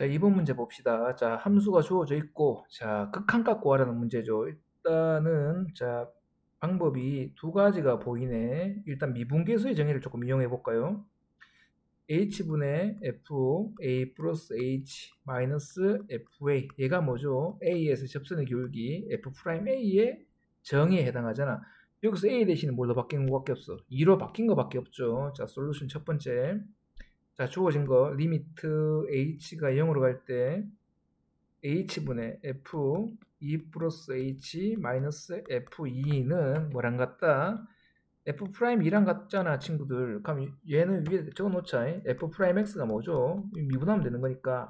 자, 이번 문제 봅시다. 자, 함수가 주어져 있고, 자, 극한값 구하라는 문제죠. 일단은, 자, 방법이 두 가지가 보이네. 일단 미분계수의 정의를 조금 이용해 볼까요? h분의 f, a 플러스 h 마이너스 fa. 얘가 뭐죠? a에서 접선의 기울기 f 프라임 a의 정의에 해당하잖아. 여기서 a 대신에 뭘로 바뀐 것밖에 없어? 2로 바뀐 것밖에 없죠. 자, 솔루션 첫 번째. 자, 주어진 거 리미트 h가 0으로 갈 때 h분의 f 2 플러스 h 마이너스 f2는 뭐랑 같다? f 프라임 2랑 같잖아 친구들 그럼 얘는 위에 적어놓자 f 프라임 x가 뭐죠? 미분하면 되는 거니까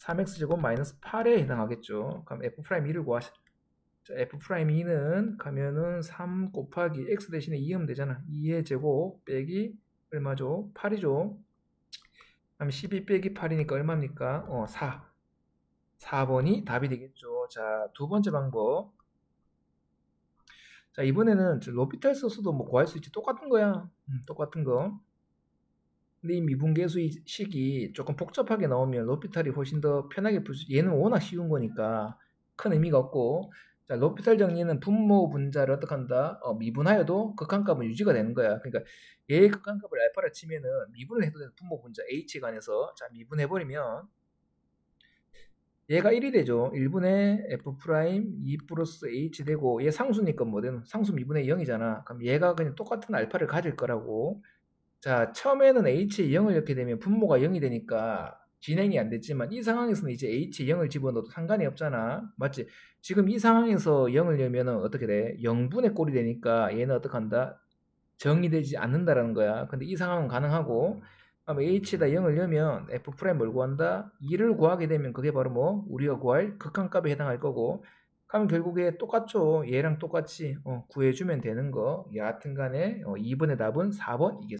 3x 제곱 마이너스 8에 해당하겠죠 그럼 f 프라임 2를 구하자 자, f 프라임 2는 가면은 3 곱하기 x 대신에 2하면 되잖아 2의 제곱 빼기 얼마죠? 8이죠 그럼 12 빼기 8이니까 얼마입니까? 어, 4. 4번이 답이 되겠죠. 자, 두 번째 방법. 자, 이번에는 로피탈 써서도 뭐 구할 수 있지. 똑같은 거야. 음, 똑같은 거. 근데 이 미분계수 식이 조금 복잡하게 나오면 로피탈이 훨씬 더 편하게 풀 수, 얘는 워낙 쉬운 거니까 큰 의미가 없고, 자, 로피탈 정리는 분모 분자를 어떻게 한다? 어, 미분하여도 극한값은 유지가 되는 거야. 그러니까 얘의 극한값을 알파를 치면은 미분을 해도 되는 분모 분자 h 간에서 자 미분해 버리면 얘가 1이 되죠. 1분의 f 프라임 2 플러스 h 되고 얘 상수니까 뭐든 상수 미분의 0이잖아. 그럼 얘가 그냥 똑같은 알파를 가질 거라고. 자 처음에는 h에 0을 넣게 되면 분모가 0이 되니까 진행이 안 됐지만 이 상황에서는 이제 h에 0을 집어넣어도 상관이 없잖아. 맞지? 지금 이 상황에서 0을 넣으면 어떻게 돼? 0분의 꼴이 되니까 얘는 어떻게 한다? 정의되지 않는다라는 거야. 근데 이 상황은 가능하고 h에다 0을 넣으면 f 프라임 뭘 구한다? 2를 구하게 되면 그게 바로 뭐 우리가 구할 극한값에 해당할 거고 그럼 결국에 똑같죠. 얘랑 똑같이 어, 구해주면 되는 거. 여하튼 간에 어, 2번의 답은 4번 이게